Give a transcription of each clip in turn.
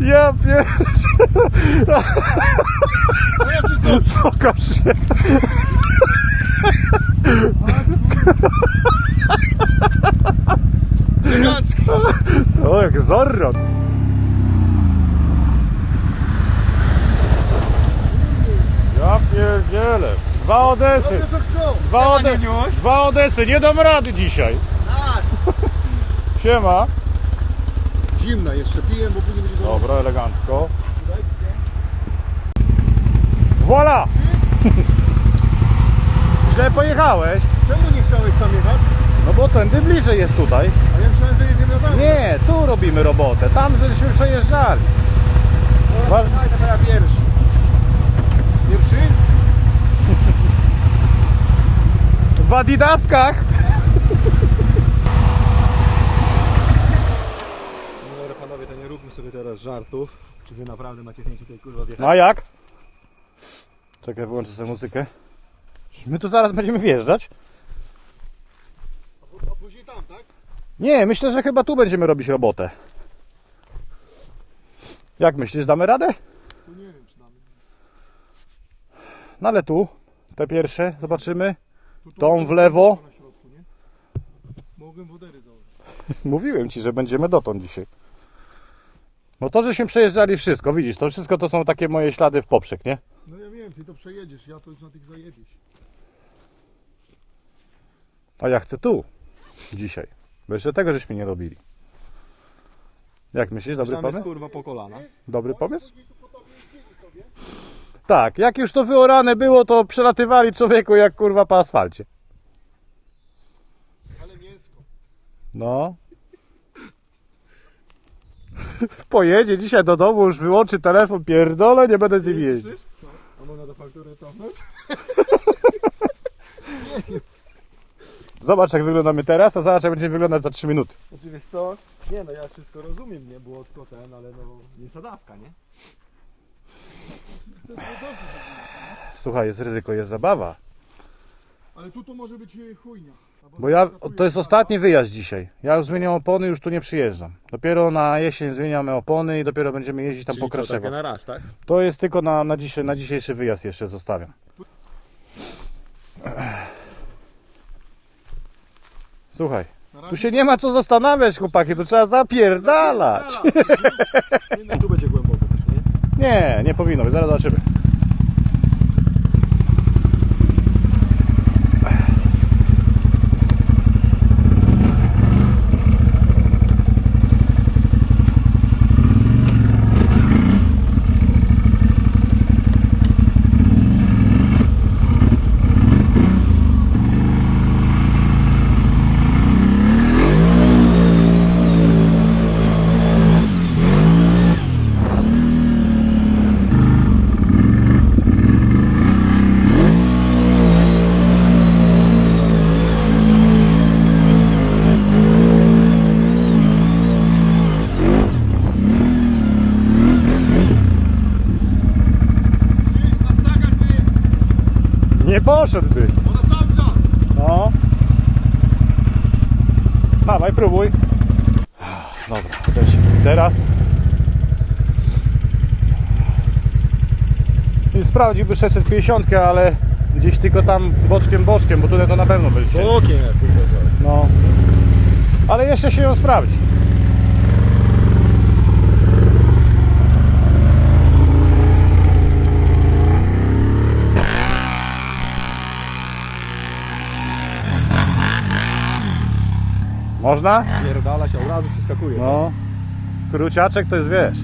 Ja pier... Teraz jest dobrze. Pokaż się. Elegancko. O, jak Zorro. Ja pierdzielę. Dwa Odesy. Dwa, ode... Dwa Odesy. Nie dam rady dzisiaj. Siema. Zimna jeszcze piję, bo później będzie. Dobra, elegancko. Voila! Źle pojechałeś. Czemu nie chciałeś tam jechać? No bo tędy bliżej jest tutaj. A ja myślałem, że jedziemy na tamtą. Nie, tu robimy robotę. Tam żeśmy przejeżdżali. Waż... Daj, to ja pierwszy. Pierwszy? W adidaskach. No dobra panowie, to nie róbmy sobie teraz żartów. Czy wy naprawdę macie chęć tutaj kurwa wjechać? No a jak? Czekaj, wyłączę sobie muzykę. My tu zaraz będziemy wjeżdżać. A, pó- a później tam, tak? Nie, myślę, że chyba tu będziemy robić robotę. Jak myślisz, damy radę? Tu nie wiem czy tam. No ale tu, te pierwsze, zobaczymy. Tu, tu, Tą w lewo. Środku? Mogłem wodery założyć. Mówiłem ci, że będziemy dotąd dzisiaj. No to, żeśmy przejeżdżali wszystko, widzisz, to wszystko to są takie moje ślady w poprzek, nie? No ja wiem, ty to przejedziesz, ja to już na tych zajebiś. A ja chcę tu, dzisiaj. Bo jeszcze tego żeśmy nie robili. Jak myślisz, dobry Tam jest pomysł? kurwa po kolana. Dobry pomysł? Tak, jak już to wyorane było, to przelatywali człowieku jak kurwa po asfalcie. Ale mięsko. No. Pojedzie dzisiaj do domu, już wyłączy telefon, pierdolę, nie będę z nim jeździć. Co? A można do faktury cofnąć? Zobacz jak wyglądamy teraz, a zobacz jak będzie wyglądać za 3 minuty. Znaczy wiesz co? Nie no, ja wszystko rozumiem, nie? Było tylko ten, ale no, nie sadawka, nie? Słuchaj, jest ryzyko, jest zabawa. Ale tu to może być e, chujnia. Bo ja, to jest ostatni wyjazd dzisiaj. Ja już zmieniam opony, już tu nie przyjeżdżam. Dopiero na jesień zmieniamy opony i dopiero będziemy jeździć tam po Kraszewo. na raz, tak? To jest tylko na, na, dzisiaj, na dzisiejszy wyjazd jeszcze zostawiam. Słuchaj, tu się nie ma co zastanawiać chłopaki, tu trzeba zapierdalać. Zapierdala. Tu będzie głęboko też, nie? Nie, nie powinno być, zaraz zobaczymy. Poszedłby. Ona cały czas! No. Dawaj, próbuj. Dobra, lecimy. Teraz. I sprawdziłby 650, ale gdzieś tylko tam boczkiem, boczkiem, bo tutaj to na pewno będzie. Okiem jak. No. Ale jeszcze się ją sprawdzi. Można? Pierdala się, od razu przeskakuje. No. Kruciaczek to jest wiesz.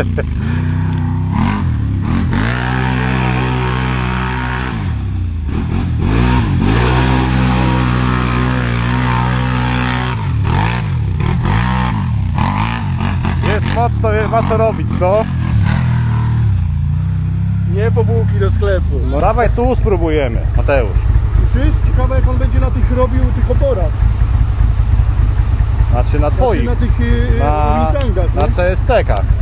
Jest mocno, więc ma co robić, co? Nie po bułki do sklepu. No dawaj tu spróbujemy, Mateusz. Słyszysz? Ciekawe jak on będzie na tych robił tych oporach. Znaczy na znaczy twoich. Znaczy na tych y, y, na, na, na CST-kach.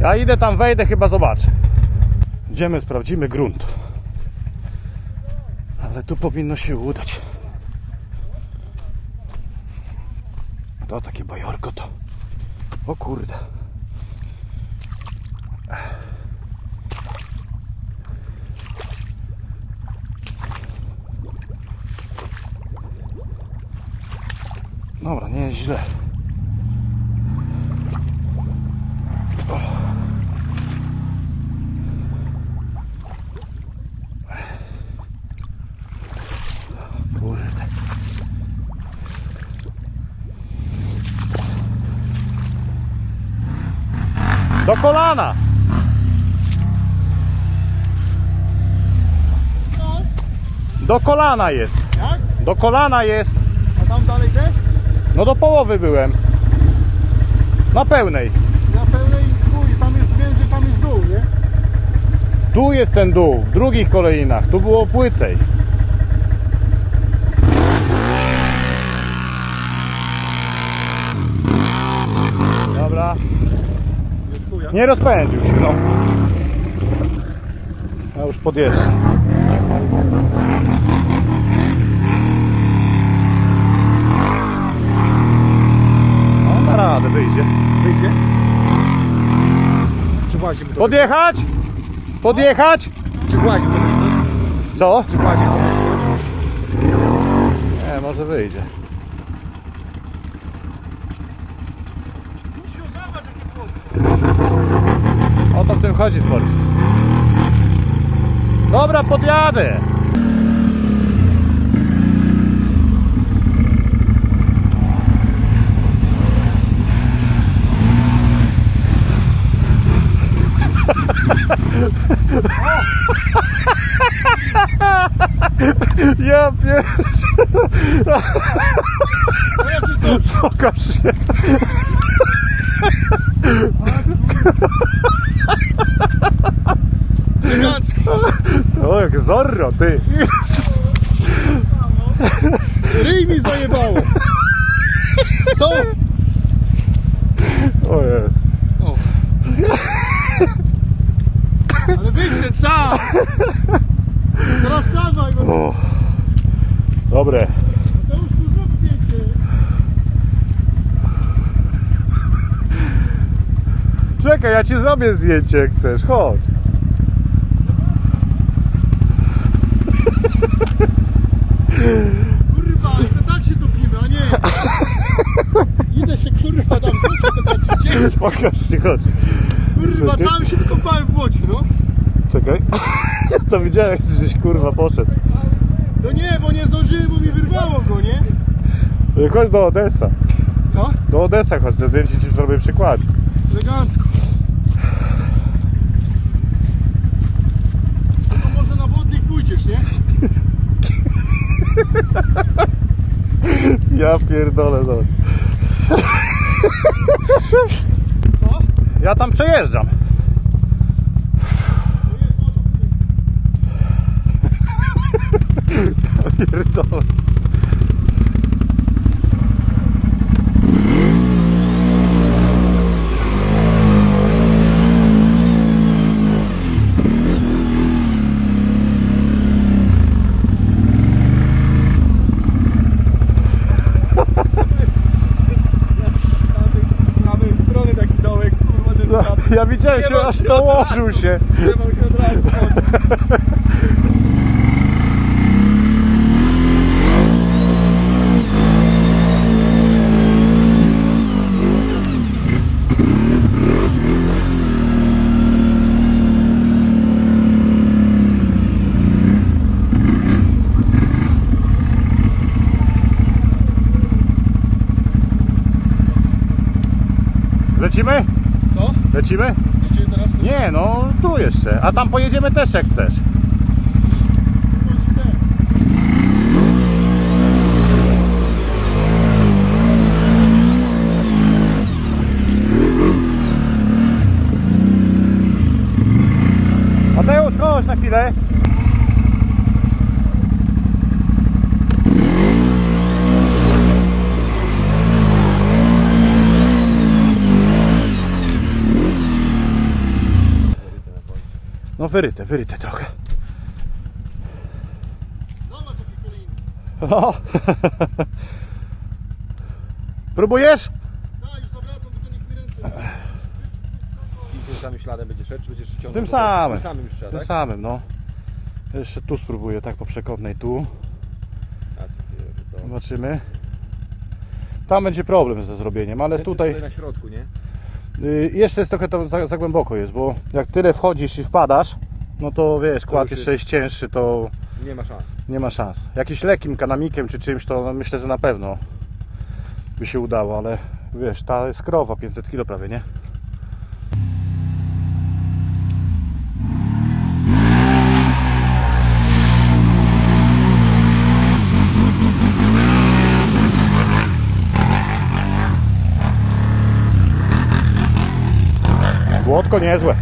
Ja idę tam, wejdę, chyba zobaczę. Idziemy, sprawdzimy grunt. Ale tu powinno się udać. To takie bajorko to. O kurde. Dobra, nie jest źle. Kurde. Do kolana! No, Do kolana jest. jak? Do kolana jest. A tam dalej też? No do połowy byłem. Na pełnej. Na pełnej chuj, tam jest więcej, tam jest dół, nie? Tu jest ten dół, w drugich kolejnach. Tu było płycej. Dobra. Jest chuja. Nie rozpędził się, no. Ja już podjeżdżam. No, na radę wyjdzie. Wyjdzie. Czy to? Podjechać? Podjechać? Czy mu to? Co? Czy to? Nie, może wyjdzie. Misiu, zobacz jakie płoty. Chodzi sport. Dobra, podjadę. Ja pier... Teraz jest dobrze. Pokaż się. Elegancko. O, jak zorro, ty. Ryj mi zajebało. Co? O jest. O. Ale wyszedł sam. Teraz dawaj go. Dobre. To już tu zrób zdjęcie. Czekaj, ja ci zrobię zdjęcie jak chcesz, chodź. Kurwa, to tak się topimy, a nie. Idę się kurwa tam rzucę, to tak się dzieje. Pokaż się, chodź. Kurwa, cały się wykopałem w błocie, no. Czekaj. Ja to widziałem, gdzieś kurwa poszedł. To nie, bo nie zdążyłem, bo mi wyrwało go, nie? Chodź do Odessa. Co? Do Odessa chodź, to zdjęcie ci zrobię przykład. Elegancko. No to może na wodnik pójdziesz, nie? Ja pierdolę, zobacz. Co? Ja tam przejeżdżam. Ja pierdolę. Ja widziałem się, aż położył się. Trzymał się od razu. Lecimy? Lecimy? Lecimy teraz? Nie, no tu jeszcze. A tam pojedziemy też jak chcesz. Mateusz, chodź na chwilę. No wyryte, wyryte trochę. Zobacz jakie. No. Próbujesz? Da, już zawracam, tylko niech mi ręce... I tym samym śladem będziesz szedł, czy będziesz ciągnął? Tym samym. Tym samym już trzeba, Tym tak? samym, no. Jeszcze tu spróbuję, tak po przekątnej tu. A, ty pierdolę. Zobaczymy. Tam będzie problem ze zrobieniem, ale Ten tutaj na środku, nie? Y, jeszcze jest trochę tam za, za głęboko jest, bo jak tyle wchodzisz i wpadasz, no to wiesz, kład jeszcze jest- cięższy, to Nie ma szans. nie ma szans. Jakimś lekkim kanamikiem czy czymś, to myślę, że na pewno by się udało, ale wiesz, ta jest krowa, 500 kg prawie, nie? monte conhece, ué.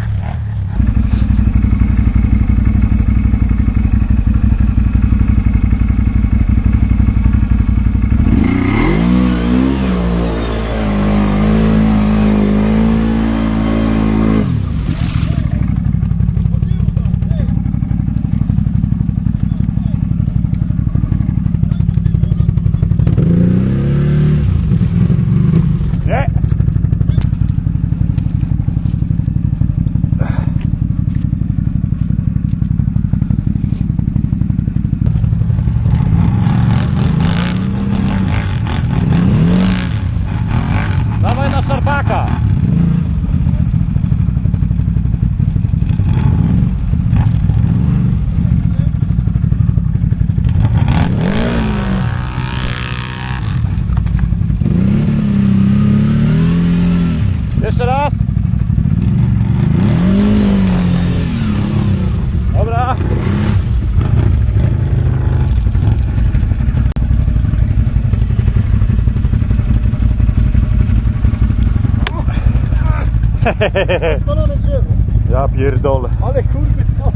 Spalone drzewo. Ja pierdolę. Ale kurwy, co?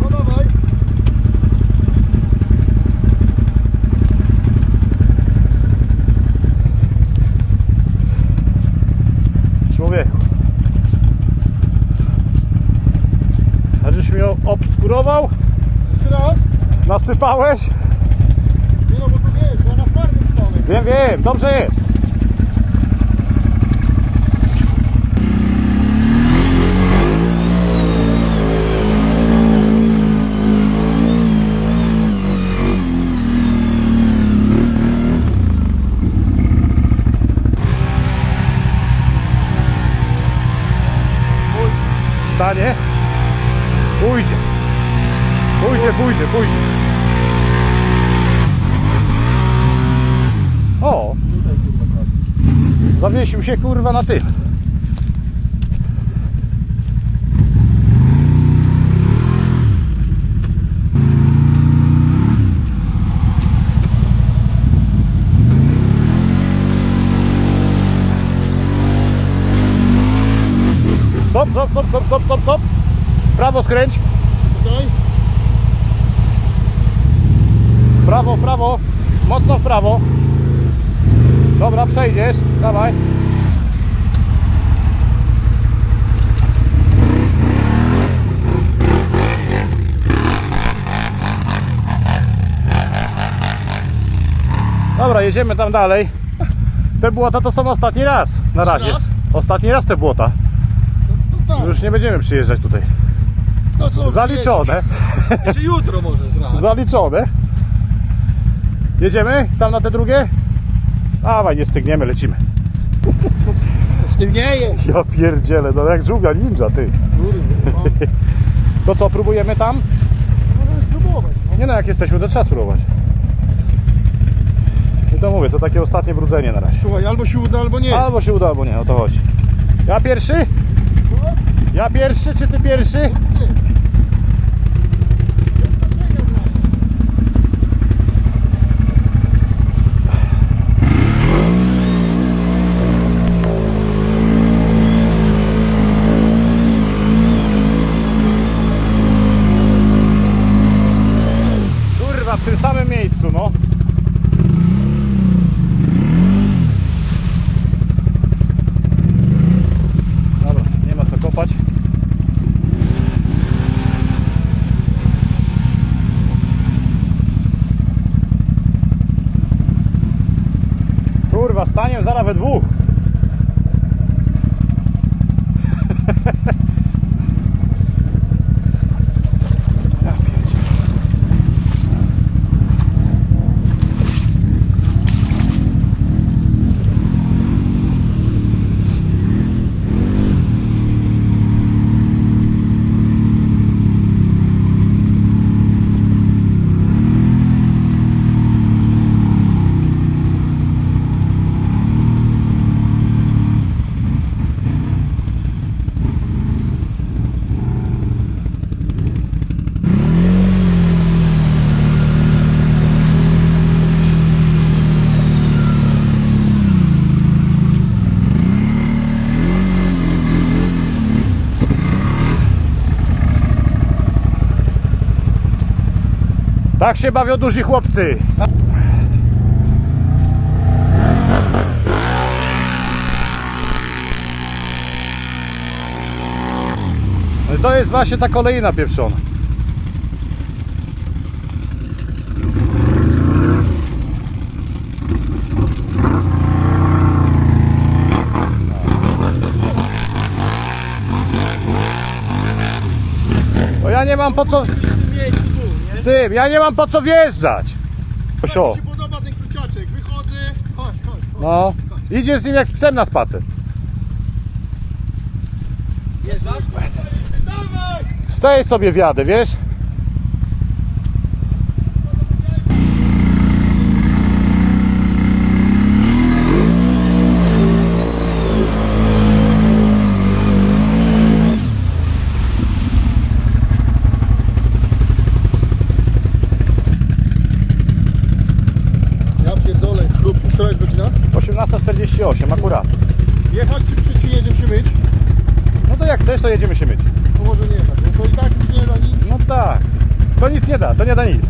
No dawaj. Człowieku. A żeś mnie obskurował, Jeszcze raz. nasypałeś. Nie no, bo tu wiesz, ja na twardym stanę. Wiem, wiem, dobrze jest. Stanie. Pójdzie. Pójdzie, pójdzie, pójdzie. O! Zawiesił się kurwa na tym. Stop, stop, stop, stop, stop, stop, stop. Prawo skręć. Czekaj. Prawo, prawo. Mocno w prawo. Dobra, przejdziesz. Dawaj. Dobra, jedziemy tam dalej. Te błota to są ostatni raz. Na Jeszcze razie. raz? Ostatni raz te błota. Tak. Już nie będziemy przyjeżdżać tutaj. To co Zaliczone. Jeszcze jutro może zrać. Zaliczone. Jedziemy tam na te drugie? Dawaj, nie stygniemy, lecimy. Stygnieje. Ja pierdzielę, no jak żółwia ninja, ty. No. To co, próbujemy tam? Możemy spróbować. No. Nie no, jak jesteśmy, to trzeba spróbować. I to mówię, to takie ostatnie brudzenie na razie. Słuchaj, albo się uda, albo nie. Albo się uda, albo nie, o to chodzi. Ja pierwszy? Ja pierwszy, czy ty pierwszy? W tym samym miejscu, no. Dobra, nie ma co kopać. Kurwa, stanie zaraz we dwóch. Tak się bawią duzi chłopcy. No To jest właśnie ta kolejna pieprzona. Bo ja nie mam po co... Tym, ja nie mam po co wjeżdżać. Osio. Mi się podoba ten kruciaczek. Wychodzę. Chodź, chodź, chodź. No, idzie z nim jak z psem na spacer. Dawaj! Z tej sobie wjadę, wiesz? 14.48 akurat. Jechać czy, czy, czy jedziemy się myć? No to jak chcesz, to jedziemy się myć. To może nie jechać, bo to i tak nie da nic. No tak. To nic nie da, to nie da nic.